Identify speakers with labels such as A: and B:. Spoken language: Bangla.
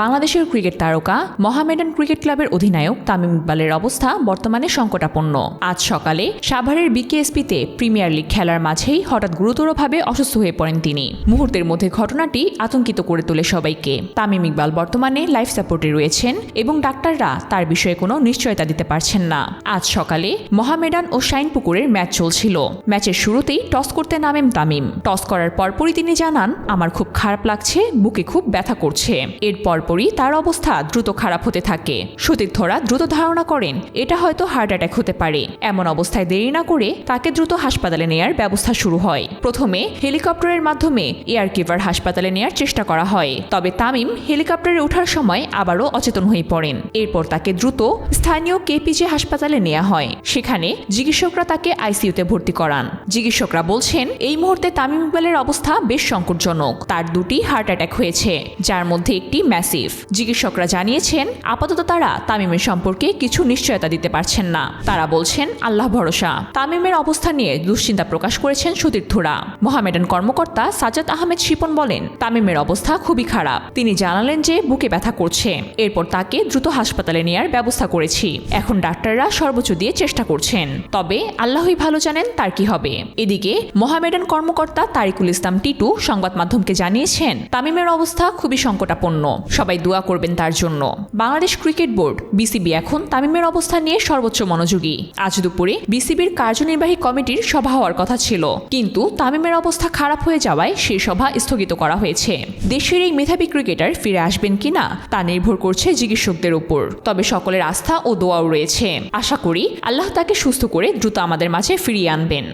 A: বাংলাদেশের ক্রিকেট তারকা, মহামেডান ক্রিকেট ক্লাবের অধিনায়ক তামিম ইকবালের অবস্থা বর্তমানে সংকটাপন্ন। আজ সকালে সাভারের বিকেএসপিতে প্রিমিয়ার লিগ খেলার মাঝেই হঠাৎ গুরুতরভাবে অসুস্থ হয়ে পড়েন তিনি। মুহূর্তের মধ্যে ঘটনাটি আতঙ্কিত করে তোলে সবাইকে। তামিম ইকবাল বর্তমানে লাইফ সাপোর্টে রয়েছেন এবং ডাক্তাররা তার বিষয়ে কোনো নিশ্চয়তা দিতে পারছেন না। আজ সকালে মহামেডান ও শাইনপুকুরের ম্যাচ চলছিল। ম্যাচের শুরুতেই টস করতে নামেন তামিম। টস করার পরপরই তিনি জানান, আমার খুব খারাপ লাগছে, বুকে খুব ব্যথা করছে। এর পরপরই তার অবস্থা দ্রুত খারাপ হতে থাকে। সতীর্থরা দ্রুত ধারণা করেন, এটা হয়তো হার্ট অ্যাটাক হতে পারে। এমন অবস্থায় দেরি না করে তাকে দ্রুত হাসপাতালে নেয়ার ব্যবস্থা শুরু হয়। প্রথমে হেলিকপ্টারের মাধ্যমে এয়ার কিভার হাসপাতালে নেয়ার চেষ্টা করা হয়। তবে তামিম হেলিকপ্টারে ওঠার সময় আবারও অচেতন হয়ে পড়েন। এরপর তাকে দ্রুত স্থানীয় কেপিজে হাসপাতালে নেওয়া হয়। সেখানে চিকিৎসকরা তাকে আইসিইউতে ভর্তি করান। চিকিৎসকরা বলছেন, এই মুহূর্তে তামিম ইকবালের অবস্থা বেশ সংকটজনক। তার দুটি হার্ট অ্যাটাক হয়েছে, যার মধ্যে একটি ম্যাসিভ চিকিৎসকরা জানিয়েছেন, আপাতত তারা তামিমের সম্পর্কে কিছু নিশ্চয়তা দিতে পারছেন না। তারা বলছেন, আল্লাহ ভরসা। তামিমের অবস্থা নিয়ে দুশ্চিন্তা প্রকাশ করেছেন সতীর্থরা। মোহামেডান কর্মকর্তা সাজাদ আহমেদ শিপন বলেন, তামিমের অবস্থা খুবই খারাপ। তিনি জানালেন যে, বুকে ব্যথা করছে। এরপর তাকে দ্রুত হাসপাতালে নেয়ার ব্যবস্থা করেছি। এখন ডাক্তাররা সর্বোচ্চ দিয়ে চেষ্টা করছেন। তবে আল্লাহই ভালো জানেন তার কি হবে। এদিকে, মোহামেডান কর্মকর্তা তারিকুল ইসলাম টিটু সংবাদ মাধ্যমকে জানিয়েছেন, তামিমের অবস্থা খুবই সংকটাপন্ন। সবাই দোয়া করবেন তার জন্য। বাংলাদেশ ক্রিকেট বোর্ড, বিসিবি এখন তামিমের অবস্থা নিয়ে সর্বোচ্চ মনোযোগী। আজ দুপুরে বিসিবির কার্যনির্বাহী কমিটির সভা হওয়ার কথা ছিল। কিন্তু তামিমের অবস্থা খারাপ হয়ে যাওয়ায় সেই সভা স্থগিত করা হয়েছে। দেশের এই মেধাবী ক্রিকেটার ফিরে আসবেন কিনা, তা নির্ভর করছে চিকিৎসকদের উপর। তবে সকলের আস্থা ও দোয়াও রয়েছে। আশা করি আল্লাহ তাকে সুস্থ করে দ্রুত আমাদের মাঝে ফিরিয়ে আনবেন।